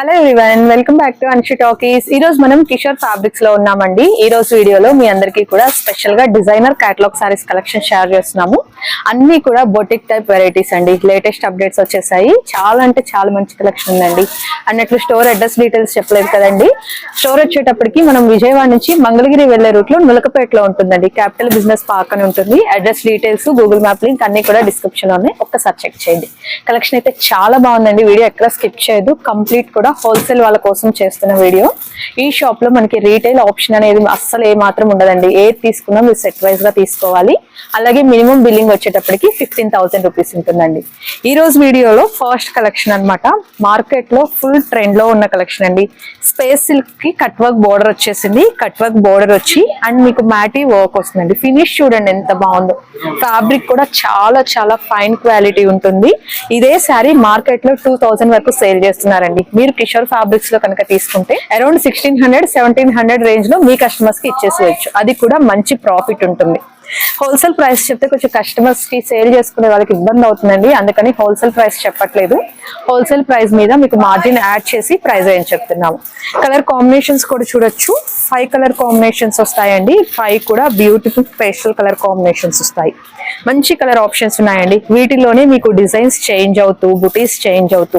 Hello everyone welcome back to Anshi talkies ఈ రోజు మనం కిషోర్ ఫ్యాబ్రిక్స్లో ఉన్నామండి. ఈ రోజు వీడియోలో మీ అందరికీ కూడా స్పెషల్గా designer catalogue saris collection share చేస్తున్నాము. అన్ని కూడా బొటిక్ టైప్ వెరైటీస్ అండి. లేటెస్ట్ అప్డేట్స్ వచ్చేసాయి. చాలా అంటే చాలా మంచి కలెక్షన్ ఉందండి. అన్నట్లు స్టోర్ అడ్రస్ డీటెయిల్స్ చెప్పలేదు కదండి. స్టోర్ వచ్చేటప్పటికి మనం విజయవాడ నుంచి మంగళగిరి వెళ్ళే రూట్లో నులకపేటలో ఉంటుందండి. క్యాపిటల్ బిజినెస్ పార్క్ అని ఉంటుంది. Address details Google map link అన్ని కూడా డిస్క్రిప్షన్లో ఉన్నాయి ఒక్కసారి చెక్ చేయండి. కలెక్షన్ అయితే చాలా బాగుందండి. వీడియో ఎక్కడ స్కిప్ చేయదు కంప్లీట్ కూడా హోల్సేల్ వాళ్ళ కోసం చేస్తున్న వీడియో. ఈ షాప్లో మనకి రీటైల్ ఆప్షన్ అనేది అస్సలు ఏ మాత్రం ఉండదండి. ఏది తీసుకున్నా మీరు సెట్ వైజ్గా తీసుకోవాలి. అలాగే మినిమం బిల్లింగ్ వచ్చేటప్పటికి ఫిఫ్టీన్ థౌసండ్ రూపీస్ ఉంటుందండి. ఈ రోజు వీడియోలో ఫస్ట్ కలెక్షన్ అన్నమాట. మార్కెట్లో ఫుల్ ట్రెండ్లో ఉన్న కలెక్షన్ అండి. స్పేస్ సిల్క్కి కట్ వర్క్ బోర్డర్ వచ్చేసింది. కట్ వర్క్ బోర్డర్ వచ్చి అండ్ మీకు మ్యాటీ వర్క్ వస్తుందండి. ఫినిష్ చూడండి ఎంత బాగుందో. ఫ్యాబ్రిక్ కూడా చాలా చాలా ఫైన్ క్వాలిటీ ఉంటుంది. ఇదే శారీ మార్కెట్లో టూ థౌసండ్ వరకు సేల్ చేస్తున్నారండి. మీరు కిషోర్ ఫ్యాబ్రిక్స్లో కనుక తీసుకుంటే around sixteen hundred seventeen hundred రేంజ్లో మీ కస్టమర్స్కి ఇచ్చేసేయచ్చు. అది కూడా మంచి ప్రాఫిట్ ఉంటుంది. హోల్సేల్ ప్రైస్ చెప్తే కొంచెం కస్టమర్స్కి సేల్ చేసుకునే వాళ్ళకి ఇబ్బంది అవుతుందండి. అందుకని హోల్సేల్ ప్రైస్ చెప్పట్లేదు. హోల్సేల్ ప్రైస్ మీద మీకు మార్జిన్ యాడ్ చేసి ప్రైస్ ఏం చెప్తున్నాము. కలర్ కాంబినేషన్స్ కూడా చూడొచ్చు. ఫైవ్ కలర్ కాంబినేషన్స్ వస్తాయండి. ఫైవ్ కూడా బ్యూటిఫుల్ పేస్టల్ కలర్ కాంబినేషన్స్ వస్తాయి. మంచి కలర్ ఆప్షన్స్ ఉన్నాయండి. వీటిలోనే మీకు డిజైన్స్ చేంజ్ అవుతూ బుటీస్ చేంజ్ అవుతూ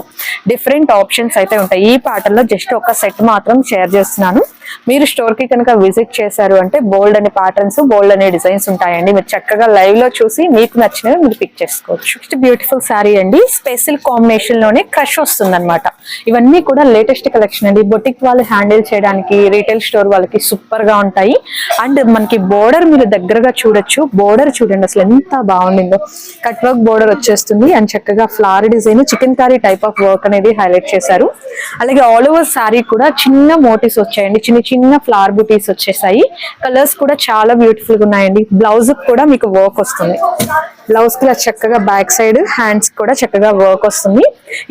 డిఫరెంట్ ఆప్షన్స్ అయితే ఉంటాయి. ఈ పాటల్లో జస్ట్ ఒక సెట్ మాత్రం షేర్ చేస్తున్నాను. మీరు స్టోర్కి కనుక విజిట్ చేశారు అంటే బోల్డ్ అనే ప్యాటర్న్స్ బోల్డ్ అనే డిజైన్స్ ఉంటాయండి. మీరు చక్కగా లైవ్లో చూసి మీకు నచ్చినవి మీరు పిక్ చేసుకోవచ్చు. నెక్స్ట్ బ్యూటిఫుల్ శారీ అండి. స్పెషల్ కాంబినేషన్లోనే క్రష్ వస్తుంది అనమాట ఇవన్నీ కూడా లేటెస్ట్ కలెక్షన్ అండి. బొటిక్ వాళ్ళు హ్యాండిల్ చేయడానికి రీటైల్ స్టోర్ వాళ్ళకి సూపర్గా ఉంటాయి. అండ్ మనకి బోర్డర్ మీరు దగ్గరగా చూడొచ్చు. బోర్డర్ చూడండి అసలు ఎంత బాగుండిందో. కట్ వర్క్ బోర్డర్ వచ్చేస్తుంది. అండ్ చక్కగా flower design chikankari type of work అనేది హైలైట్ చేశారు. అలాగే ఆల్ ఓవర్ శారీ కూడా చిన్న మోటివ్స్ వచ్చాయండి. చిన్న చిన్న ఫ్లవర్ బుటీస్ వచ్చేసాయి. కలర్స్ కూడా చాలా బ్యూటిఫుల్గా ఉన్నాయండి. బ్లౌజ్ కూడా మీకు వర్క్ వస్తుంది. బ్లౌజ్ కూడా చక్కగా బ్యాక్ సైడ్ హ్యాండ్స్ కూడా చక్కగా వర్క్ వస్తుంది.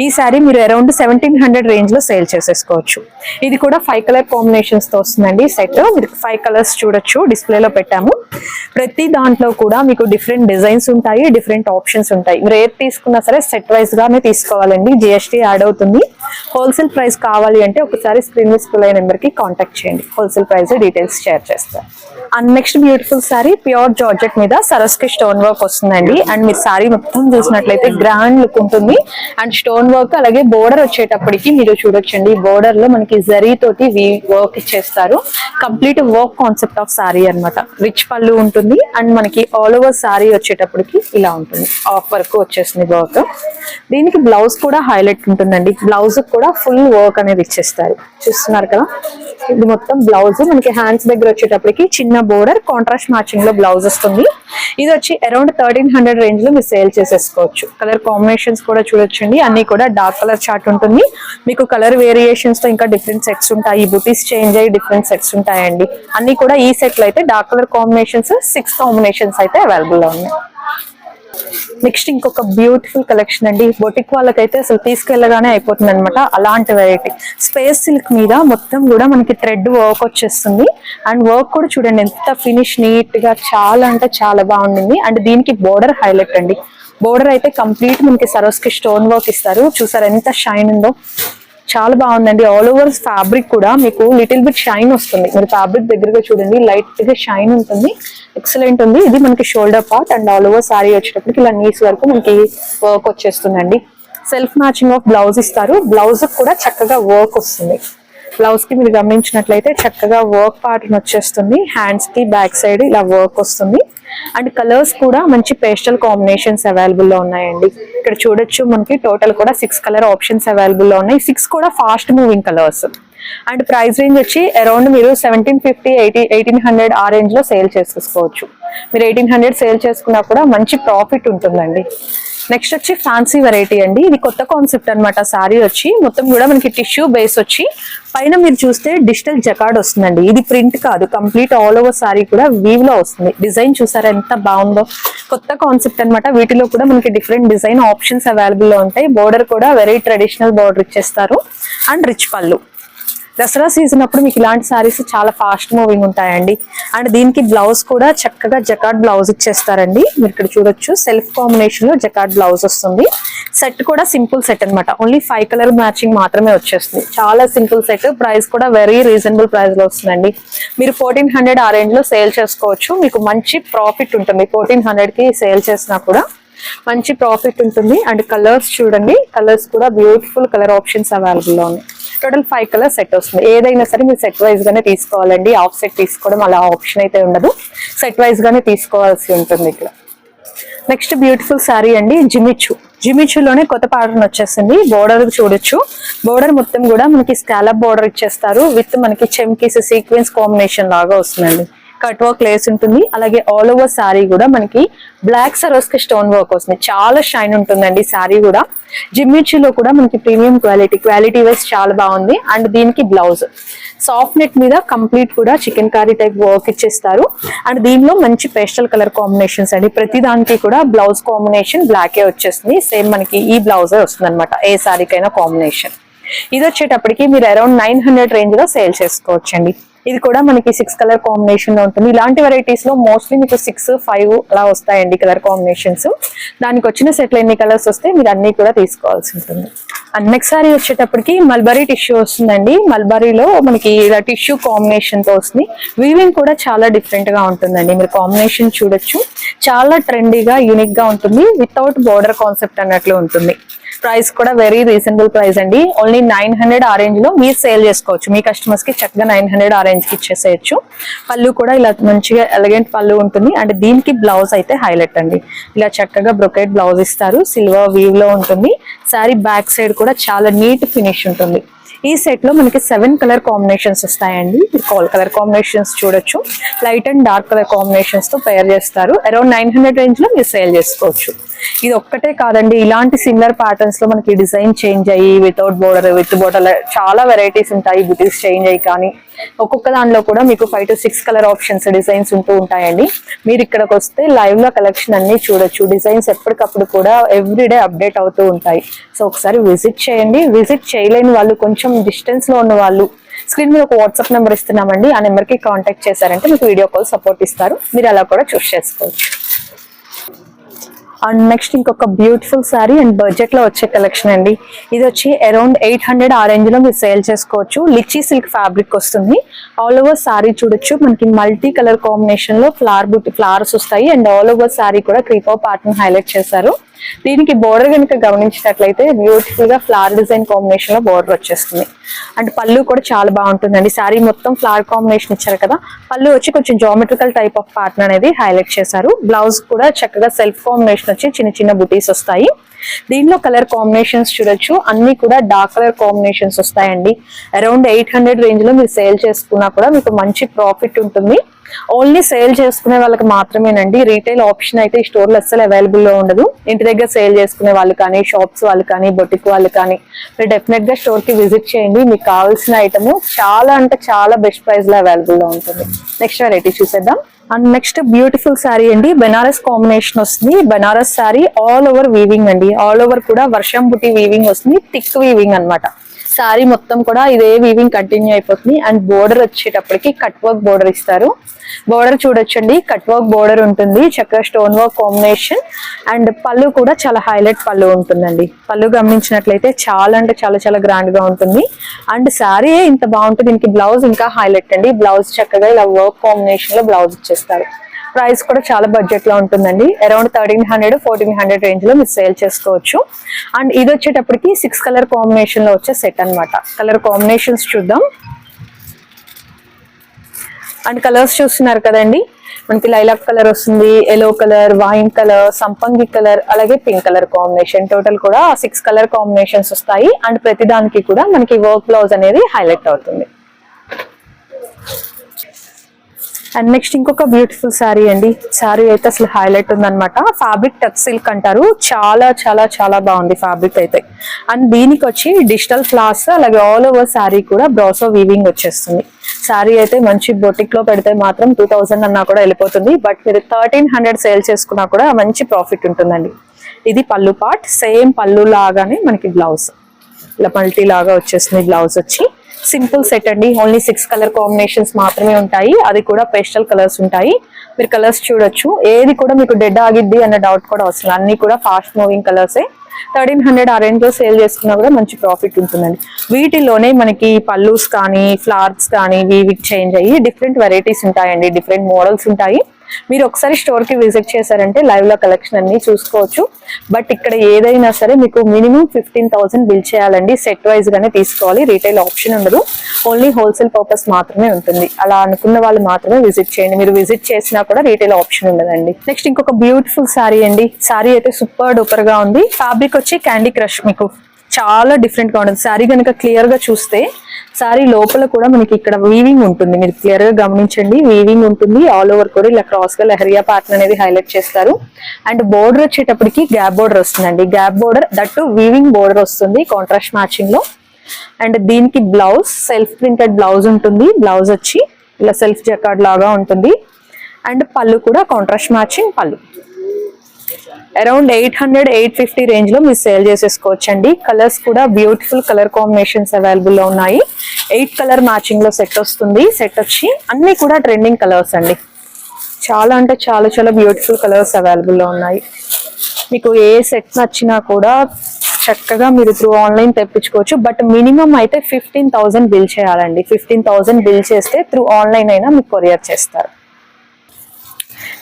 ఈ శారీ మీరు అరౌండ్ సెవెంటీన్ హండ్రెడ్ రేంజ్లో సేల్ చేసేసుకోవచ్చు. ఇది కూడా ఫైవ్ కలర్ కాంబినేషన్స్తో వస్తుందండి సెట్ మీరు ఫైవ్ కలర్స్ చూడొచ్చు డిస్ప్లేలో పెట్టాము. ప్రతి దాంట్లో కూడా మీకు డిఫరెంట్ డిజైన్స్ ఉంటాయి డిఫరెంట్ ఆప్షన్స్ ఉంటాయి. మీరు ఏది తీసుకున్నా సరే సెట్ వైజ్ గానే తీసుకోవాలండి. జిఎస్టీ యాడ్ అవుతుంది. హోల్సేల్ ప్రైస్ కావాలి అంటే ఒకసారి స్క్రీన్ మీద స్కూల్ నెంబర్కి కాంటాక్ట్ చేయండి. హోల్సేల్ ప్రైస్ డీటెయిల్స్ షేర్ చేస్తాను. Next beautiful sari pure georgette మీద సరస్కి స్టోన్ వర్క్ వస్తుందండి. అండ్ మీరు సారీ మొత్తం చూసినట్లయితే గ్రాండ్ లుక్ ఉంటుంది. అండ్ స్టోన్ వర్క్ అలాగే బోర్డర్ వచ్చేటప్పటికి మీరు చూడొచ్చండి. బోర్డర్లో మనకి జరీ తోటి వర్క్ ఇచ్చేస్తారు complete work concept of sari అన్నమాట. రిచ్ పళ్ళు ఉంటుంది. అండ్ మనకి ఆల్ ఓవర్ సారీ వచ్చేటప్పటికి ఇలా ఉంటుంది. ఆఫ్ వర్క్ వచ్చేస్తుంది వర్క్ దీనికి బ్లౌజ్ కూడా హైలైట్ ఉంటుందండి. బ్లౌజ్ కూడా ఫుల్ వర్క్ అనేది ఇచ్చేస్తారు. చూస్తున్నారు కదా? ఇది మొత్తం బ్లౌజ్ మనకి హ్యాండ్స్ దగ్గర వచ్చేటప్పటికి చిన్న బోర్డర్ కాంట్రాస్ట్ మ్యాచింగ్లో బ్లౌజ్ వస్తుంది. ఇది వచ్చి అరౌండ్ థర్టీన్ హండ్రెడ్ రేంజ్లో మీరు సేల్ చేసేసుకోవచ్చు. కలర్ కాంబినేషన్స్ కూడా చూడొచ్చండి. అన్ని కూడా డార్క్ కలర్ చార్ట్ ఉంటుంది. మీకు కలర్ వేరియేషన్స్తో ఇంకా డిఫరెంట్ సెట్స్ ఉంటాయి. బుటీస్ చేంజ్ అయ్యి డిఫరెంట్ సెట్స్ ఉంటాయండి. అన్ని కూడా ఈ సెట్లో అయితే dark colour combinations six combinations అయితే అవైలబుల్లో ఉన్నాయి. నెక్స్ట్ ఇంకొక బ్యూటిఫుల్ కలెక్షన్ అండి. బొటిక్ వాళ్ళకైతే అసలు తీసుకెళ్ళగానే అయిపోతుంది అనమాట అలాంటి వెరైటీ స్పేస్ సిల్క్ మీద మొత్తం కూడా మనకి థ్రెడ్ వర్క్ వచ్చేస్తుంది. అండ్ వర్క్ కూడా చూడండి ఎంత ఫినిష్ నీట్గా చాలా అంటే చాలా బాగుండింది. అండ్ దీనికి బోర్డర్ హైలైట్ అండి. బోర్డర్ అయితే కంప్లీట్ మనకి సరోస్కి స్టోన్ వర్క్ ఇస్తారు. చూసారు ఎంత షైన్ ఉందో. చాలా బాగుందండి. ఆల్ ఓవర్ ఫ్యాబ్రిక్ కూడా మీకు లిటిల్ బిట్ షైన్ వస్తుంది. మీరు ఫ్యాబ్రిక్ దగ్గరగా చూడండి లైట్గా షైన్ ఉంటుంది. ఎక్సలెంట్ ఉంది. ఇది మనకి shoulder part and all over sari వచ్చేటప్పటికి ఇలా నీస్ వరకు మనకి వర్క్ వచ్చేస్తుందండి. సెల్ఫ్ మ్యాచింగ్ ఆఫ్ బ్లౌజ్ ఇస్తారు. బ్లౌజ్ కూడా చక్కగా వర్క్ వస్తుంది. బ్లౌజ్కి మీరు గమనించినట్లయితే చక్కగా వర్క్ ప్యాటర్న్ వచ్చేస్తుంది. హ్యాండ్స్కి బ్యాక్ సైడ్ ఇలా వర్క్ వస్తుంది. అండ్ కలర్స్ కూడా మంచి పేస్టల్ కాంబినేషన్స్ అవైలబుల్లో ఉన్నాయండి. ఇక్కడ చూడొచ్చు మనకి టోటల్ కూడా సిక్స్ కలర్ ఆప్షన్స్ అవైలబుల్లో ఉన్నాయి. సిక్స్ కూడా fast moving colours and price range వచ్చి అరౌండ్ మీరు seventeen fifty eighty eighteen hundred ఆ రేంజ్లో సేల్ చేసేసుకోవచ్చు మీరు ఎయిటీన్ హండ్రెడ్ సేల్ చేసుకున్నా కూడా మంచి ప్రాఫిట్ ఉంటుందండి. నెక్స్ట్ వచ్చి ఫ్యాన్సీ వెరైటీ అండి. ఇది కొత్త కాన్సెప్ట్ అనమాట సారీ వచ్చి మొత్తం కూడా మనకి టిష్యూ బేస్ వచ్చి పైన మీరు చూస్తే డిజిటల్ జకార్డ్ వస్తుందండి. ఇది ప్రింట్ కాదు కంప్లీట్ ఆల్ ఓవర్ సారీ కూడా వీవ్లో వస్తుంది. డిజైన్ చూసారా ఎంత బాగుందో? కొత్త కాన్సెప్ట్ అనమాట వీటిలో కూడా మనకి డిఫరెంట్ డిజైన్ ఆప్షన్స్ అవైలబుల్లో ఉంటాయి. బోర్డర్ కూడా వెరీ ట్రెడిషనల్ బోర్డర్ ఇచ్చేస్తారు. And rich pallu Dasara season అప్పుడు మీకు ఇలాంటి సారీస్ చాలా ఫాస్ట్ మూవింగ్ ఉంటాయండి. అండ్ దీనికి బ్లౌజ్ కూడా చక్కగా జకాట్ బ్లౌజ్ ఇచ్చేస్తారండి. మీరు ఇక్కడ చూడొచ్చు. సెల్ఫ్ కాంబినేషన్లో జకాట్ బ్లౌజ్ వస్తుంది. సెట్ కూడా సింపుల్ సెట్ అన్నమాట. ఓన్లీ ఫైవ్ కలర్ మ్యాచింగ్ మాత్రమే వచ్చేస్తుంది. చాలా సింపుల్ సెట్ ప్రైస్ కూడా వెరీ రీజనబుల్ ప్రైస్లో వస్తుందండి. మీరు ఫోర్టీన్ హండ్రెడ్ ఆ రేంజ్లో సేల్ చేసుకోవచ్చు. మీకు మంచి ప్రాఫిట్ ఉంటుంది. ఫోర్టీన్ హండ్రెడ్కి సేల్ చేసినా కూడా మంచి ప్రాఫిట్ ఉంటుంది. అండ్ కలర్స్ చూడండి. కలర్స్ కూడా బ్యూటిఫుల్ కలర్ ఆప్షన్స్ అవైలబుల్లో ఉన్నాయి. టోటల్ ఫైవ్ కలర్ సెట్ వస్తుంది. ఏదైనా సరే మీరు సెట్ వైజ్ గానే తీసుకోవాలండి. ఆఫ్ సెట్ తీసుకోవడం అలా ఆప్షన్ అయితే ఉండదు. సెట్ వైజ్ గానే తీసుకోవాల్సి ఉంటుంది ఇక్కడ. నెక్స్ట్ బ్యూటిఫుల్ శారీ అండి జిమిచు జిమిచులోనే కొత్త ప్యాటర్న్ వచ్చేసింది. బోర్డర్ చూడొచ్చు. బోర్డర్ మొత్తం కూడా మనకి స్కాలప్ బోర్డర్ ఇచ్చేస్తారు. విత్ మనకి చెమ్కీస్ సీక్వెన్స్ కాంబినేషన్ లాగా వస్తుందండి. కట్ వర్క్ లేస్ ఉంటుంది. అలాగే ఆల్ ఓవర్ శారీ కూడా మనకి బ్లాక్ సరోస్కి స్టోన్ వర్క్ వస్తుంది. చాలా షైన్ ఉంటుందండి శారీ కూడా. జిమ్మిచ్చిలో కూడా మనకి ప్రీమియం క్వాలిటీ క్వాలిటీ వైజ్ చాలా బాగుంది. అండ్ దీనికి బ్లౌజ్ సాఫ్ట్ నెట్ మీద కంప్లీట్ కూడా చికెన్ కారీ టైప్ వర్క్ ఇచ్చేస్తారు. అండ్ దీనిలో మంచి పేస్టల్ కలర్ కాంబినేషన్స్ అండి. ప్రతి దానికి కూడా బ్లౌజ్ కాంబినేషన్ బ్లాకే వచ్చేస్తుంది. సేమ్ మనకి ఈ బ్లౌజే వస్తుంది అనమాట ఏ శారీకైనా కాంబినేషన్ ఇది వచ్చేటప్పటికి మీరు అరౌండ్ నైన్ హండ్రెడ్ రేంజ్లో సేల్ చేసుకోవచ్చండి. ఇది కూడా మనకి సిక్స్ కలర్ కాంబినేషన్లో ఉంటుంది. ఇలాంటి వెరైటీస్లో మోస్ట్లీ మీకు సిక్స్ ఫైవ్ అలా వస్తాయండి కలర్ కాంబినేషన్స్ దానికి వచ్చిన సెట్లు ఎన్ని కలర్స్ వస్తే మీరు అన్ని కూడా తీసుకోవాల్సి ఉంటుంది. అండ్ నెక్స్ట్ సారీ వచ్చేటప్పటికి మల్బరీ టిష్యూ వస్తుందండి. మల్బరీలో మనకి ఇలా టిష్యూ కాంబినేషన్తో వస్తుంది. వీవింగ్ కూడా చాలా డిఫరెంట్గా ఉంటుందండి. మీరు కాంబినేషన్ చూడొచ్చు. చాలా ట్రెండీగా యూనిక్గా ఉంటుంది. వితౌట్ బోర్డర్ కాన్సెప్ట్ అన్నట్లు ఉంటుంది. ప్రైస్ కూడా వెరీ రీజనబుల్ ప్రైస్ అండి. ఓన్లీ నైన్ హండ్రెడ్ ఆ రేంజ్లో మీరు సేల్ చేసుకోవచ్చు. మీ కస్టమర్స్కి చక్కగా నైన్ హండ్రెడ్ ఆ రేంజ్కి ఇచ్చేసేయచ్చు. పళ్ళు కూడా ఇలా మంచిగా ఎలిగెంట్ పళ్ళు ఉంటుంది. అండ్ దీనికి బ్లౌజ్ అయితే హైలైట్ అండి. ఇలా చక్కగా బ్రొకెట్ బ్లౌజ్ ఇస్తారు. సిల్వర్ వీవ్లో ఉంటుంది. శారీ బ్యాక్ సైడ్ కూడా చాలా నీట్ ఫినిష్ ఉంటుంది. ఈ సెట్లో మనకి సెవెన్ కలర్ కాంబినేషన్స్ వస్తాయండి. కాల్ కలర్ కాంబినేషన్స్ చూడొచ్చు. లైట్ అండ్ డార్క్ కలర్ కాంబినేషన్స్తో పేర్ చేస్తారు. అరౌండ్ నైన్ హండ్రెడ్ రేంజ్లో మీరు సేల్ చేసుకోవచ్చు. ఇది ఒక్కటే కాదండి ఇలాంటి సిమిలర్ ప్యాటర్న్స్లో మనకి డిజైన్ చేంజ్ అయ్యి వితౌట్ బోర్డర్ విత్ బోర్డర్ చాలా వెరైటీస్ ఉంటాయి బుటీస్ చేంజ్ అయ్యి కానీ ఒక్కొక్క దానిలో కూడా మీకు five to six colour options designs ఉంటూ ఉంటాయండి. మీరు ఇక్కడికి వస్తే లైవ్లో కలెక్షన్ అన్ని చూడొచ్చు. డిజైన్స్ ఎప్పటికప్పుడు కూడా ఎవ్రీడే అప్డేట్ అవుతూ ఉంటాయి. సో ఒకసారి విజిట్ చేయండి. విజిట్ చేయలేని వాళ్ళు కొంచెం డిస్టెన్స్లో ఉన్న వాళ్ళు స్క్రీన్ మీద ఒక వాట్సాప్ నెంబర్ ఇస్తున్నామండి. ఆ నెంబర్కి కాంటాక్ట్ చేశారంటే మీకు వీడియో కాల్ సపోర్ట్ ఇస్తారు. మీరు అలా కూడా చూస్ చేసుకోవచ్చు. అండ్ నెక్స్ట్ ఇంకొక బ్యూటిఫుల్ శారీ అండ్ బడ్జెట్లో వచ్చే కలెక్షన్ అండి. ఇది వచ్చి అరౌండ్ ఎయిట్ హండ్రెడ్ ఆ రేంజ్లో మీరు సేల్ చేసుకోవచ్చు. లిచీ సిల్క్ ఫ్యాబ్రిక్ వస్తుంది. ఆల్ ఓవర్ శారీ చూడొచ్చు. మనకి మల్టీ కలర్ కాంబినేషన్లో ఫ్లవర్ బుట్టి ఫ్లవర్స్ వస్తాయి. అండ్ ఆల్ ఓవర్ శారీ కూడా క్రీపర్ ప్యాటర్న్ హైలైట్ చేశారు. దీనికి బోర్డర్ కనుక గమనించినట్లయితే బ్యూటిఫుల్గా ఫ్లవర్ డిజైన్ కాంబినేషన్లో బోర్డర్ వచ్చేస్తుంది. అండ్ పళ్ళు కూడా చాలా బాగుంటుందండి. శారీ మొత్తం ఫ్లవర్ కాంబినేషన్ ఇచ్చారు కదా పళ్ళు వచ్చి కొంచెం జామెట్రికల్ టైప్ ఆఫ్ ప్యాటర్న్ అనేది హైలైట్ చేశారు. బ్లౌజ్ కూడా చక్కగా సెల్ఫ్ కాంబినేషన్ వచ్చి చిన్న చిన్న బుటీస్ వస్తాయి. దీనిలో కలర్ కాంబినేషన్స్ చూడొచ్చు. అన్ని కూడా డార్క్ కలర్ కాంబినేషన్స్ వస్తాయండి. అరౌండ్ ఎయిట్ హండ్రెడ్ రేంజ్లో మీరు సేల్ చేసుకున్నా కూడా మీకు మంచి ప్రాఫిట్ ఉంటుంది. ఓన్లీ సేల్ చేసుకునే వాళ్ళకి మాత్రమేనండి. రీటైల్ ఆప్షన్ అయితే ఈ అస్సలు అవైలబుల్లో ఉండదు. ఇంటి దగ్గర సేల్ చేసుకునే వాళ్ళు కానీ షాప్స్ వాళ్ళు కానీ బొటిక్ వాళ్ళు కానీ మీరు డెఫినెట్గా స్టోర్కి విజిట్ చేయండి. మీకు కావాల్సిన ఐటమ్ చాలా అంటే చాలా బెస్ట్ ప్రైస్ అవైలబుల్లో అవైలబుల్లో ఉంటుంది. నెక్స్ట్ వెరైటీ చూసేద్దాం. అండ్ నెక్స్ట్ బ్యూటిఫుల్ శారీ అండి. బెనారస్ కాంబినేషన్ వస్తుంది. Banaras sari all over weaving అండి. ఆల్ ఓవర్ కూడా వర్షం బుట్టి వీవింగ్ వస్తుంది. థిక్ వీవింగ్ అన్నమాట. సారీ మొత్తం కూడా ఇదే వీవింగ్ కంటిన్యూ అయిపోతుంది. అండ్ బోర్డర్ వచ్చేటప్పటికి కట్ వర్క్ బోర్డర్ ఇస్తారు. బోర్డర్ చూడొచ్చండి. కట్ వర్క్ బోర్డర్ ఉంటుంది. చక్కగా స్టోన్ వర్క్ కాంబినేషన్ అండ్ పళ్ళు కూడా చాలా హైలైట్ పళ్ళు ఉంటుందండి. పళ్ళు గమనించినట్లయితే చాలా అంటే చాలా చాలా గ్రాండ్గా ఉంటుంది. అండ్ శారీ ఇంత బాగుంటుంది దీనికి బ్లౌజ్ ఇంకా హైలైట్ అండి. బ్లౌజ్ చక్కగా ఇలా వర్క్ కాంబినేషన్లో బ్లౌజ్ ఇచ్చేస్తారు. ప్రైస్ కూడా చాలా బడ్జెట్లో ఉంటుందండి. Around thirteen hundred fourteen hundred రేంజ్లో మీరు సేల్ చేసుకోవచ్చు. అండ్ ఇది వచ్చేటప్పటికి సిక్స్ కలర్ కాంబినేషన్లో వచ్చే సెట్ అనమాట కలర్ కాంబినేషన్స్ చూద్దాం. అండ్ కలర్స్ చూస్తున్నారు కదండి. మనకి లైలాక్ కలర్ వస్తుంది ఎల్లో కలర్ వైన్ కలర్ సంపంగి కలర్ అలాగే పింక్ కలర్ కాంబినేషన్ టోటల్ కూడా సిక్స్ కలర్ కాంబినేషన్స్ వస్తాయి. అండ్ ప్రతి దానికి కూడా మనకి వర్క్ బ్లౌజ్ అనేది హైలైట్ అవుతుంది. అండ్ నెక్స్ట్ ఇంకొక బ్యూటిఫుల్ శారీ అండి. శారీ అయితే అసలు హైలైట్ ఉందన్నమాట. ఫ్యాబ్రిక్ టచ్ సిల్క్ అంటారు. చాలా చాలా చాలా బాగుంది ఫ్యాబ్రిక్ అయితే. అండ్ దీనికి వచ్చి డిజిటల్ ఫ్లాస్ అలాగే ఆల్ ఓవర్ శారీ కూడా బ్రాసో వీవింగ్ వచ్చేస్తుంది. శారీ అయితే మంచి బొటిక్లో పెడితే మాత్రం టూ థౌసండ్ అన్నా కూడా వెళ్ళిపోతుంది. బట్ మీరు థర్టీన్ హండ్రెడ్ సేల్ చేసుకున్నా కూడా మంచి ప్రాఫిట్ ఉంటుందండి. ఇది పళ్ళు పార్ట్ సేమ్ పళ్ళు లాగానే మనకి బ్లౌజ్ ఇలా మల్టీ లాగా వచ్చేస్తుంది బ్లౌజ్ వచ్చి. సింపుల్ సెట్ అండి. ఓన్లీ సిక్స్ కలర్ కాంబినేషన్స్ మాత్రమే ఉంటాయి. అది కూడా పేస్టల్ కలర్స్ ఉంటాయి. మీరు కలర్స్ చూడొచ్చు. ఏది కూడా మీకు డెడ్ ఆగిద్ది అన్న డౌట్ కూడా అవసరం అన్ని కూడా ఫాస్ట్ మూవింగ్ కలర్సే థర్టీన్ హండ్రెడ్ ఆ రేంజ్లో సేల్ చేసుకున్నా కూడా మంచి ప్రాఫిట్ ఉంటుందండి. వీటిలోనే మనకి పల్లూస్ కానీ ఫ్లవర్స్ కానీ ఇవి చేంజ్ అయ్యి డిఫరెంట్ వెరైటీస్ ఉంటాయండి. డిఫరెంట్ మోడల్స్ ఉంటాయి. మీరు ఒకసారి స్టోర్కి విజిట్ చేశారంటే లైవ్లో కలెక్షన్ అన్ని చూసుకోవచ్చు. బట్ ఇక్కడ ఏదైనా సరే మీకు మినిమం ఫిఫ్టీన్ థౌసండ్ బిల్ చేయాలండి. సెట్ వైజ్ గానే తీసుకోవాలి. రీటైల్ ఆప్షన్ ఉండదు. ఓన్లీ హోల్సేల్ పర్పస్ మాత్రమే ఉంటుంది. అలా అనుకున్న వాళ్ళు మాత్రమే విజిట్ చేయండి. మీరు విజిట్ చేసినా కూడా రీటైల్ ఆప్షన్ ఉండదండి. నెక్స్ట్ ఇంకొక బ్యూటిఫుల్ శారీ అండి. శారీ అయితే సూపర్ డూపర్గా ఉంది. ఫ్యాబ్రిక్ వచ్చి క్యాండీ క్రష్ మీకు. చాలా డిఫరెంట్గా ఉంటుంది. శారీ కనుక క్లియర్గా చూస్తే సారీ లోపల కూడా మనకి ఇక్కడ వీవింగ్ ఉంటుంది. మీరు క్లియర్గా గమనించండి. వీవింగ్ ఉంటుంది. ఆల్ ఓవర్ కూడా ఇలా క్రాస్గా లహరియా ప్యాటర్న్ అనేది హైలైట్ చేస్తారు. అండ్ బోర్డర్ వచ్చేటప్పటికి గ్యాప్ బోర్డర్ వస్తుందండి. గ్యాప్ బోర్డర్ దట్టు వీవింగ్ బోర్డర్ వస్తుంది కాంట్రాస్ట్ మ్యాచింగ్లో. అండ్ దీనికి బ్లౌజ్ సెల్ఫ్ ప్రింటెడ్ బ్లౌజ్ ఉంటుంది. బ్లౌజ్ వచ్చి ఇలా సెల్ఫ్ జకార్డ్ లాగా ఉంటుంది. అండ్ పళ్ళు కూడా contrast matching pallu. Around eight hundred eight fifty రేంజ్లో మీరు సేల్ చేసేసుకోవచ్చు అండి కలర్స్ కూడా బ్యూటిఫుల్ కలర్ కాంబినేషన్స్ అవైలబుల్లో ఉన్నాయి. ఎయిట్ కలర్ మ్యాచింగ్లో సెట్ వస్తుంది. సెట్ వచ్చి అన్ని కూడా ట్రెండింగ్ కలర్స్ అండి. చాలా అంటే చాలా చాలా బ్యూటిఫుల్ కలర్స్ అవైలబుల్లో ఉన్నాయి. మీకు ఏ సెట్ నచ్చినా కూడా చక్కగా మీరు త్రూ ఆన్లైన్ తెప్పించుకోవచ్చు. బట్ మినిమం అయితే ఫిఫ్టీన్ థౌసండ్ బిల్ చేయాలండి. ఫిఫ్టీన్ థౌసండ్ బిల్ చేస్తే త్రూ ఆన్లైన్ అయినా మీకు కొరియర్ చేస్తారు.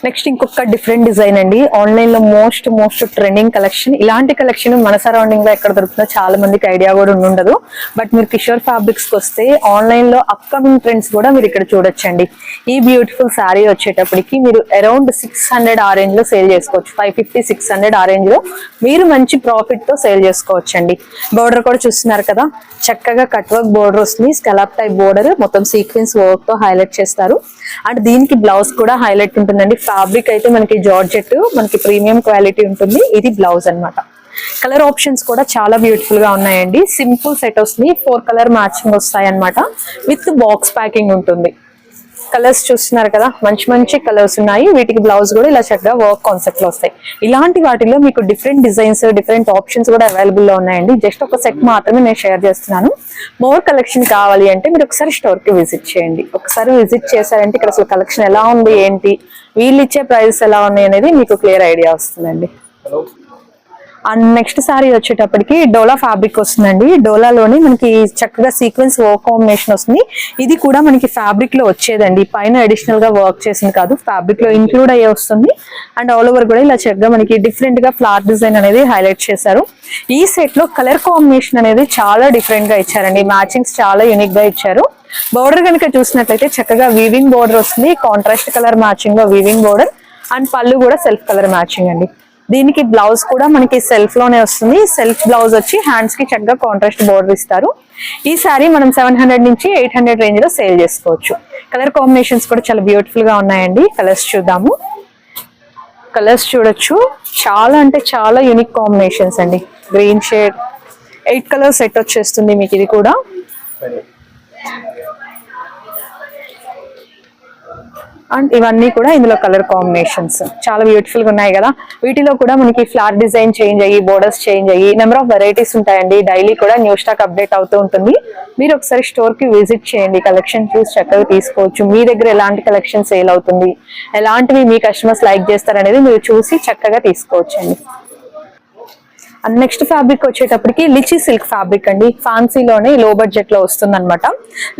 నెక్స్ట్ ఇంకొక డిఫరెంట్ డిజైన్ అండి. ఆన్లైన్లో మోస్ట్ మోస్ట్ ట్రెండింగ్ కలెక్షన్. ఇలాంటి కలెక్షన్ మన సరౌండింగ్లో ఎక్కడ దొరుకుతుందో చాలా మందికి ఐడియా కూడా ఉండదు బట్ మీరు కిషోర్ ఫ్యాబ్రిక్స్కి వస్తే ఆన్లైన్లో అప్కమింగ్ ట్రెండ్స్ కూడా మీరు ఇక్కడ చూడొచ్చండి. ఈ బ్యూటిఫుల్ శారీ వచ్చేటప్పటికి మీరు అరౌండ్ సిక్స్ హండ్రెడ్ ఆ రేంజ్లో సేల్ చేసుకోవచ్చు. ఫైవ్ ఫిఫ్టీ సిక్స్ హండ్రెడ్ ఆ రేంజ్లో మీరు మంచి ప్రాఫిట్తో సేల్ చేసుకోవచ్చు అండి బోర్డర్ కూడా చూస్తున్నారు కదా? చక్కగా కట్ వర్క్ బోర్డర్ వస్తుంది స్కలాప్ టైప్ బోర్డర్ మొత్తం సీక్వెన్స్ వర్క్తో హైలైట్ చేస్తారు. అండ్ దీనికి బ్లౌజ్ కూడా హైలైట్ ఉంటుందండి. ఫ్యాబ్రిక్ అయితే మనకి జార్జెట్ మనకి ప్రీమియం క్వాలిటీ ఉంటుంది. ఇది బ్లౌజ్ అన్నమాట. కలర్ ఆప్షన్స్ కూడా చాలా బ్యూటిఫుల్గా ఉన్నాయండి. సింపుల్ సెట్ వస్తుంది. ఫోర్ కలర్ మ్యాచింగ్ వస్తాయి అన్నమాట విత్ బాక్స్ ప్యాకింగ్ ఉంటుంది. కలర్స్ చూస్తున్నారు కదా మంచి మంచి కలర్స్ ఉన్నాయి. వీటికి బ్లౌజ్ కూడా ఇలా చక్కగా వర్క్ కాన్సెప్ట్లో వస్తాయి. ఇలాంటి వాటిలో మీకు డిఫరెంట్ డిజైన్స్ డిఫరెంట్ ఆప్షన్స్ కూడా అవైలబుల్లో ఉన్నాయండి. జస్ట్ ఒక సెట్ మాత్రమే నేను షేర్ చేస్తున్నాను. మోర్ కలెక్షన్ కావాలి అంటే మీరు ఒకసారి స్టోర్కి విజిట్ చేయండి. ఒకసారి విజిట్ చేశారంటే ఇక్కడ అసలు కలెక్షన్ ఎలా ఉంది ఏంటి వీళ్ళు ఇచ్చే ప్రైస్ ఎలా ఉన్నాయి అనేది మీకు క్లియర్ ఐడియా వస్తుందండి. అండ్ నెక్స్ట్ సారీ వచ్చేటప్పటికి డోలా ఫ్యాబ్రిక్ వస్తుందండి. డోలాలోని మనకి చక్కగా సీక్వెన్స్ వర్క్ కాంబినేషన్ వస్తుంది. ఇది కూడా మనకి ఫ్యాబ్రిక్లో వచ్చేదండి. పైన అడిషనల్గా వర్క్ చేసింది కాదు ఫ్యాబ్రిక్లో ఇంక్లూడ్ అయ్యే వస్తుంది. అండ్ ఆల్ ఓవర్ కూడా ఇలా చక్కగా మనకి డిఫరెంట్గా ఫ్లవర్ డిజైన్ అనేది హైలైట్ చేశారు. ఈ సెట్లో కలర్ కాంబినేషన్ అనేది చాలా డిఫరెంట్గా ఇచ్చారండి. మ్యాచింగ్స్ చాలా యూనిక్గా ఇచ్చారు. బోర్డర్ కనుక చూసినట్లయితే చక్కగా వీవింగ్ బోర్డర్ వస్తుంది. కాంట్రాస్ట్ కలర్ మ్యాచింగ్లో వీవింగ్ బోర్డర్ అండ్ పళ్ళు కూడా సెల్ఫ్ కలర్ మ్యాచింగ్ అండి. దీనికి బ్లౌజ్ కూడా మనకి సెల్ఫ్లోనే వస్తుంది. సెల్ఫ్ బ్లౌజ్ వచ్చి హ్యాండ్స్కి చక్కగా కాంట్రాస్ట్ బోర్డర్ ఇస్తారు. ఈ సారీ మనం సెవెన్ హండ్రెడ్ నుంచి ఎయిట్ హండ్రెడ్ రేంజ్లో సేల్ చేసుకోవచ్చు. కలర్ కాంబినేషన్స్ కూడా చాలా బ్యూటిఫుల్గా ఉన్నాయండి. కలర్స్ చూద్దాము. కలర్స్ చూడొచ్చు. చాలా అంటే చాలా యూనిక్ కాంబినేషన్స్ అండి. Green shade eight colour set వచ్చేస్తుంది మీకు ఇది కూడా. అండ్ ఇవన్నీ కూడా ఇందులో కలర్ కాంబినేషన్స్. చాలా బ్యూటిఫుల్గా ఉన్నాయి కదా. వీటిలో కూడా మనకి ఫ్లార్ డిజైన్ చేంజ్ అయ్యి బోర్డర్స్ చేంజ్ అయ్యి నెంబర్ ఆఫ్ వెరైటీస్ ఉంటాయండి. డైలీ కూడా న్యూ స్టాక్ అప్డేట్ అవుతూ ఉంటుంది. మీరు ఒకసారి స్టోర్కి విజిట్ చేయండి. కలెక్షన్ చూసి చక్కగా తీసుకోవచ్చు. మీ దగ్గర ఎలాంటి కలెక్షన్ సేల్ అవుతుంది? ఎలాంటివి మీ కస్టమర్స్ లైక్ చేస్తారనేది మీరు చూసి చక్కగా తీసుకోవచ్చు అండ్ నెక్స్ట్ ఫ్యాబ్రిక్ వచ్చేటప్పటికి లిచీ సిల్క్ ఫ్యాబ్రిక్ అండి. ఫ్యాన్సీలోనే లో బడ్జెట్లో వస్తుంది అనమాట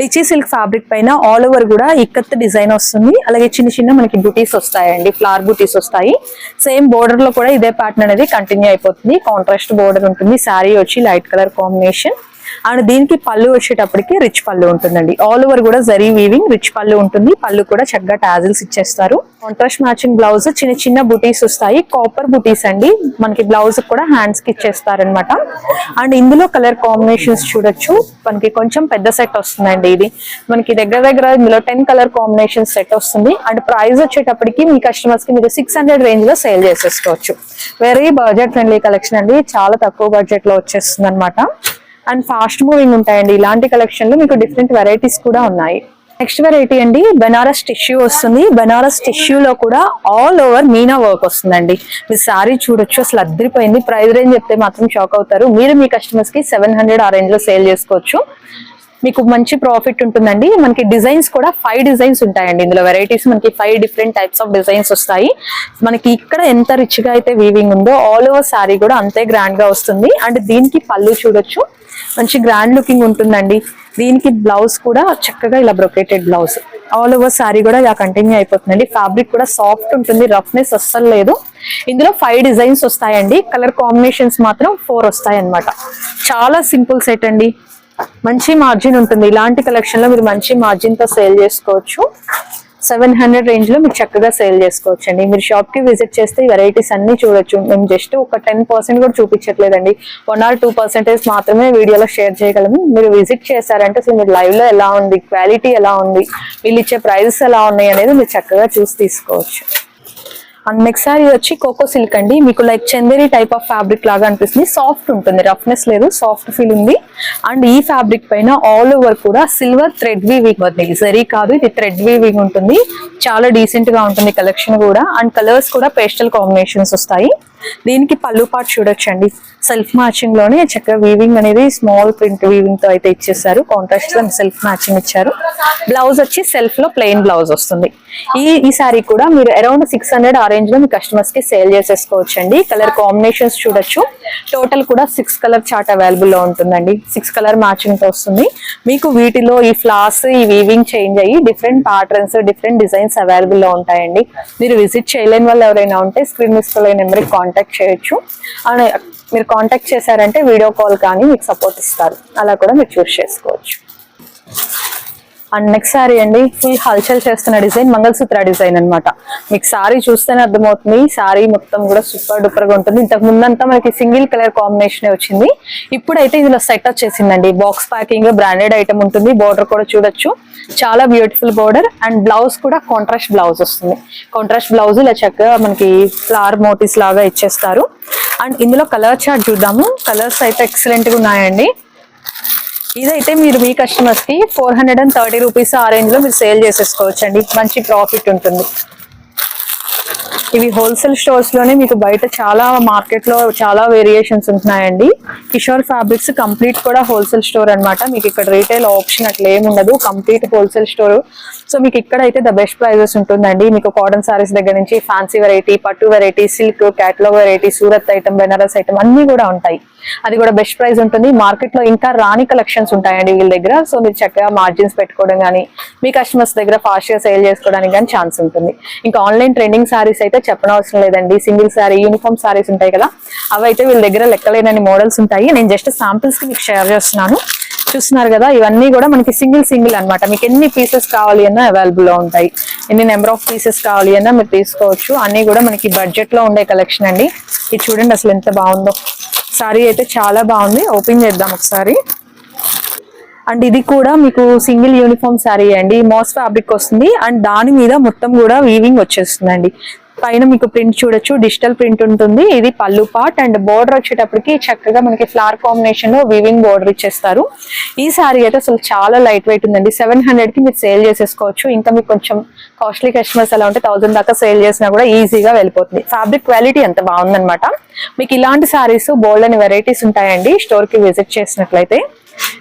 లిచీ సిల్క్ ఫ్యాబ్రిక్ పైన ఆల్ ఓవర్ కూడా ఇక్కత్ డిజైన్ వస్తుంది. అలాగే చిన్న చిన్న మనకి బుటీస్ వస్తాయండి. ఫ్లవర్ బుటీస్ వస్తాయి. సేమ్ బోర్డర్లో కూడా ఇదే ప్యాటర్న్ అనేది కంటిన్యూ అయిపోతుంది. కాంట్రాస్ట్ బోర్డర్ ఉంటుంది. శారీ వచ్చి లైట్ కలర్ కాంబినేషన్ అండ్ దీనికి పళ్ళు వచ్చేటప్పటికి రిచ్ పళ్ళు ఉంటుందండి. ఆల్ ఓవర్ కూడా జరీ వీవింగ్ రిచ్ పళ్ళు ఉంటుంది. పళ్ళు కూడా చక్కగా టాజిల్స్ ఇచ్చేస్తారు. కాంట్రాస్ట్ మ్యాచింగ్ బ్లౌజ్ చిన్న చిన్న బుటీస్ వస్తాయి. కాపర్ బుటీస్ అండి. మనకి బ్లౌజ్ కూడా హ్యాండ్స్కి ఇచ్చేస్తారనమాట అండ్ ఇందులో కలర్ కాంబినేషన్స్ చూడొచ్చు. మనకి కొంచెం పెద్ద సెట్ వస్తుందండి ఇది. మనకి దగ్గర దగ్గర ఇందులో టెన్ కలర్ కాంబినేషన్ సెట్ వస్తుంది. అండ్ ప్రైస్ వచ్చేటప్పటికి మీ కస్టమర్స్కి మీరు సిక్స్ హండ్రెడ్ రేంజ్లో సేల్ చేసేసుకోవచ్చు. వెరీ బడ్జెట్ ఫ్రెండ్లీ కలెక్షన్ అండి. చాలా తక్కువ బడ్జెట్లో వచ్చేస్తుంది అనమాట అండ్ ఫాస్ట్ మూవింగ్ ఉంటాయండి. ఇలాంటి కలెక్షన్లు మీకు డిఫరెంట్ వెరైటీస్ కూడా ఉన్నాయి. నెక్స్ట్ వెరైటీ అండి బెనారస్ టిష్యూ వస్తుంది. బెనారస్ టిష్యూ లో కూడా ఆల్ ఓవర్ మీనా వర్క్ వస్తుందండి. మీ సారీ చూడొచ్చు అసలు అద్దరిపోయింది. ప్రైస్ రేంజ్ చెప్తే మాత్రం షాక్ అవుతారు. మీరు మీ కస్టమర్స్కి సెవెన్ హండ్రెడ్ ఆ రేంజ్లో సేల్ చేసుకోవచ్చు. మీకు మంచి ప్రాఫిట్ ఉంటుందండి. మనకి డిజైన్స్ కూడా ఫైవ్ డిజైన్స్ ఉంటాయండి. ఇందులో వెరైటీస్ మనకి five different types of designs వస్తాయి. మనకి ఇక్కడ ఎంత రిచ్గా అయితే వీవింగ్ ఉందో ఆల్ ఓవర్ శారీ కూడా అంతే గ్రాండ్గా వస్తుంది. అండ్ దీనికి పళ్ళు చూడొచ్చు. మంచి గ్రాండ్ లుకింగ్ ఉంటుందండి. దీనికి బ్లౌజ్ కూడా చక్కగా ఇలా brocaded blouse all over sari కూడా ఇలా కంటిన్యూ అయిపోతుందండి. ఫ్యాబ్రిక్ కూడా సాఫ్ట్ ఉంటుంది రఫ్నెస్ అస్సలు లేదు. ఇందులో ఫైవ్ డిజైన్స్ వస్తాయండి. కలర్ కాంబినేషన్స్ మాత్రం ఫోర్ వస్తాయి అనమాట చాలా సింపుల్ సెట్ అండి. మంచి మార్జిన్ ఉంటుంది. ఇలాంటి కలెక్షన్లో మీరు మంచి మార్జిన్తో సేల్ చేసుకోవచ్చు. సెవెన్ హండ్రెడ్ రేంజ్లో మీరు చక్కగా సేల్ చేసుకోవచ్చు అండి మీరు షాప్కి విజిట్ చేస్తే వెరైటీస్ అన్ని చూడొచ్చు. మేము జస్ట్ ఒక టెన్ పర్సెంట్ కూడా చూపించట్లేదండి. వన్ ఆర్ టూ పర్సెంటేజ్ మాత్రమే వీడియోలో షేర్ చేయగలము. మీరు విజిట్ చేశారంటే అసలు మీరు లైవ్లో ఎలా ఉంది? క్వాలిటీ ఎలా ఉంది? వీళ్ళు ఇచ్చే ప్రైజెస్ ఎలా ఉన్నాయి అనేది మీరు చక్కగా చూసి తీసుకోవచ్చు. అండ్ నెక్స్ట్ సారీ వచ్చి కోకో సిల్క్ అండి. మీకు like Chanderi type of fabric లాగా అనిపిస్తుంది. సాఫ్ట్ ఉంటుంది. రఫ్నెస్ లేదు. సాఫ్ట్ ఫీల్ ఉంది. అండ్ ఈ ఫ్యాబ్రిక్ పైన ఆల్ ఓవర్ కూడా సిల్వర్ థ్రెడ్ వీవింగ్ వద్ద సరీ కాదు ఇది థ్రెడ్ వీవింగ్ ఉంటుంది. చాలా డీసెంట్గా ఉంటుంది కలెక్షన్ కూడా. అండ్ కలర్స్ కూడా పేస్టల్ కాంబినేషన్స్ వస్తాయి. దీనికి పళ్ళు పాటు చూడొచ్చండి. సెల్ఫ్ మ్యాచింగ్లోనే చక్కగా వీవింగ్ అనేది స్మాల్ ప్రింట్ వీవింగ్తో అయితే ఇచ్చేసారు కాంట్రాస్ట్లో సెల్ఫ్ మ్యాచింగ్ ఇచ్చారు. బ్లౌజ్ వచ్చి సెల్ఫ్లో ప్లెయిన్ బ్లౌజ్ వస్తుంది. ఈ ఈ సారీ కూడా మీరు అరౌండ్ సిక్స్ హండ్రెడ్ ఆ లో మీ కస్టమర్స్కి సేల్ చేసేసుకోవచ్చు అండి కలర్ కాంబినేషన్స్ చూడొచ్చు. టోటల్ కూడా సిక్స్ కలర్ చార్ట్ అవైలబుల్లో ఉంటుందండి. సిక్స్ కలర్ మ్యాచింగ్తో వస్తుంది. మీకు వీటిలో ఈ ఫ్లాస్ ఈ వీవింగ్ చేంజ్ అయ్యి డిఫరెంట్ ప్యాటర్న్స్ డిఫరెంట్ డిజైన్స్ అవైలబుల్లో ఉంటాయండి. మీరు విజిట్ చేయలేని వాళ్ళు ఎవరైనా ఉంటే స్క్రీన్ మిస్లో నెంబర్కి కాంటాక్ట్ చేయొచ్చు. అండ్ మీరు కాంటాక్ట్ చేశారంటే వీడియో కాల్ కానీ మీకు సపోర్ట్ ఇస్తారు. అలా కూడా మీరు చూస్ చేసుకోవచ్చు. అండ్ నెక్స్ట్ సారీ అండి ఫుల్ హల్చల్ చేస్తున్న డిజైన్ మంగళసూత్ర డిజైన్ అనమాట మీకు సారీ చూస్తేనే అర్థమవుతుంది. సారీ మొత్తం కూడా సూపర్ డూపర్గా ఉంటుంది. ఇంతకు ముందంతా మనకి సింగిల్ కలర్ కాంబినేషన్ వచ్చింది. ఇప్పుడైతే ఇందులో సెట్ వచ్చేసిందండి. బాక్స్ ప్యాకింగ్ బ్రాండెడ్ ఐటమ్ ఉంటుంది. బోర్డర్ కూడా చూడొచ్చు. చాలా బ్యూటిఫుల్ బోర్డర్ అండ్ బ్లౌజ్ కూడా కాంట్రాస్ట్ బ్లౌజ్ వస్తుంది. కాంట్రాస్ట్ బ్లౌజ్ ఇలా చక్కగా మనకి ఫ్లవర్ మోటివ్స్ లాగా ఇచ్చేస్తారు. అండ్ ఇందులో కలర్ చార్ట్ చూద్దాము. కలర్స్ అయితే ఎక్సలెంట్గా ఉన్నాయండి. ఇదైతే మీరు మీ కస్టమర్స్కి four hundred and thirty rupees ఆ రేంజ్లో మీరు సేల్ చేసేసుకోవచ్చు అండి మంచి ప్రాఫిట్ ఉంటుంది. ఇవి హోల్సేల్ స్టోర్స్లోనే మీకు బయట చాలా మార్కెట్లో చాలా వేరియేషన్స్ ఉంటున్నాయండి. కిషోర్ ఫ్యాబ్రిక్స్ కంప్లీట్ కూడా హోల్సేల్ స్టోర్ అన్నమాట. మీకు ఇక్కడ రీటైల్ ఆప్షన్ అట్లా ఏమి ఉండదు. కంప్లీట్ హోల్సేల్ స్టోర్ సో మీకు ఇక్కడ అయితే ద బెస్ట్ ప్రైజెస్ ఉంటుందండి. మీకు కాటన్ సారీస్ దగ్గర నుంచి ఫ్యాన్సీ వెరైటీ పట్టు variety silk catalogue variety Surat item Banaras item అన్ని కూడా ఉంటాయి. అది కూడా బెస్ట్ ప్రైస్ ఉంటుంది. మార్కెట్లో ఇంకా రాని కలెక్షన్స్ ఉంటాయండి వీళ్ళ దగ్గర. సో మీరు చక్కగా మార్జిన్స్ పెట్టుకోవడం కానీ మీ కస్టమర్స్ దగ్గర ఫాస్ట్గా సేల్ చేసుకోవడానికి కానీ ఛాన్స్ ఉంటుంది. ఇంకా ఆన్లైన్ ట్రెండింగ్ సారీస్ అయితే చెప్పనవసరం లేదండి. సింగిల్ సారీ యూనిఫామ్ సారీస్ ఉంటాయి కదా అవి అయితే వీళ్ళ దగ్గర లెక్కలేనని మోడల్స్ ఉంటాయి. నేను జస్ట్ శాంపిల్స్కి మీకు షేర్ చేస్తున్నాను. చూస్తున్నారు కదా ఇవన్నీ కూడా మనకి సింగిల్ సింగిల్ అనమాట మీకు ఎన్ని పీసెస్ కావాలి అన్నా అవైలబుల్లో ఉంటాయి. ఎన్ని నెంబర్ ఆఫ్ పీసెస్ కావాలి అన్నా మీరు తీసుకోవచ్చు. అన్ని కూడా మనకి బడ్జెట్లో ఉండే కలెక్షన్ అండి. ఇది చూడండి అసలు ఎంత బాగుందో. సారీ అయితే చాలా బాగుంది. ఓపెన్ చేద్దాం ఒకసారి. అండ్ ఇది కూడా మీకు సింగిల్ యూనిఫామ్ శారీ అండి. మోస్ ఫ్యాబ్రిక్ వస్తుంది. అండ్ దాని మీద మొత్తం కూడా వీవింగ్ వచ్చేస్తుందండి. పైన మీకు ప్రింట్ చూడొచ్చు డిజిటల్ ప్రింట్ ఉంటుంది. ఇది పళ్ళు పార్ట్ అండ్ బోర్డర్ వచ్చేటప్పటికి చక్కగా మనకి ఫ్లవర్ కాంబినేషన్లో వీవింగ్ బోర్డర్ ఇచ్చేస్తారు. ఈ సారీ అయితే అసలు చాలా లైట్ వెయిట్ ఉందండి. సెవెన్ హండ్రెడ్కి మీరు సేల్ చేసేసుకోవచ్చు. ఇంకా మీకు కొంచెం కాస్ట్లీ కస్టమర్స్ ఎలా ఉంటే థౌసండ్ దాకా సేల్ చేసినా కూడా ఈజీగా వెళ్ళిపోతుంది. ఫ్యాబ్రిక్ క్వాలిటీ ఎంత బాగుందనమాట మీకు ఇలాంటి సారీస్ బోల్డ్ అని వెరైటీస్ ఉంటాయండి. స్టోర్కి విజిట్ చేసినట్లయితే.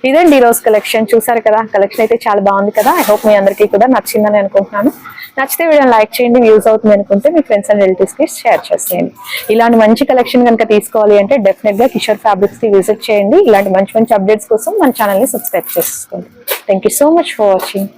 ఇదండి ఈరోజు కలెక్షన్ చూసారు కదా? కలెక్షన్ అయితే చాలా బాగుంది కదా? ఐ హోప్ మీ అందరికీ కూడా నచ్చిందని అనుకుంటున్నాను. నచ్చితే వీడియోని లైక్ చేయండి వ్యూస్ అవుతుంది అనుకుంటే మీ ఫ్రెండ్స్ అండ్ రిలేటివ్స్కి షేర్ చేసేయండి. ఇలాంటి మంచి కలెక్షన్ కనుక తీసుకోవాలి అంటే డెఫినెట్గా కిషోర్ ఫ్యాబ్రిక్స్కి విజిట్ చేయండి. ఇలాంటి మంచి మంచి అప్డేట్స్ కోసం మన ఛానల్ని సబ్స్క్రైబ్ చేసుకోండి. Thank so much for watching